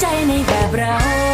ใจในแบบเรา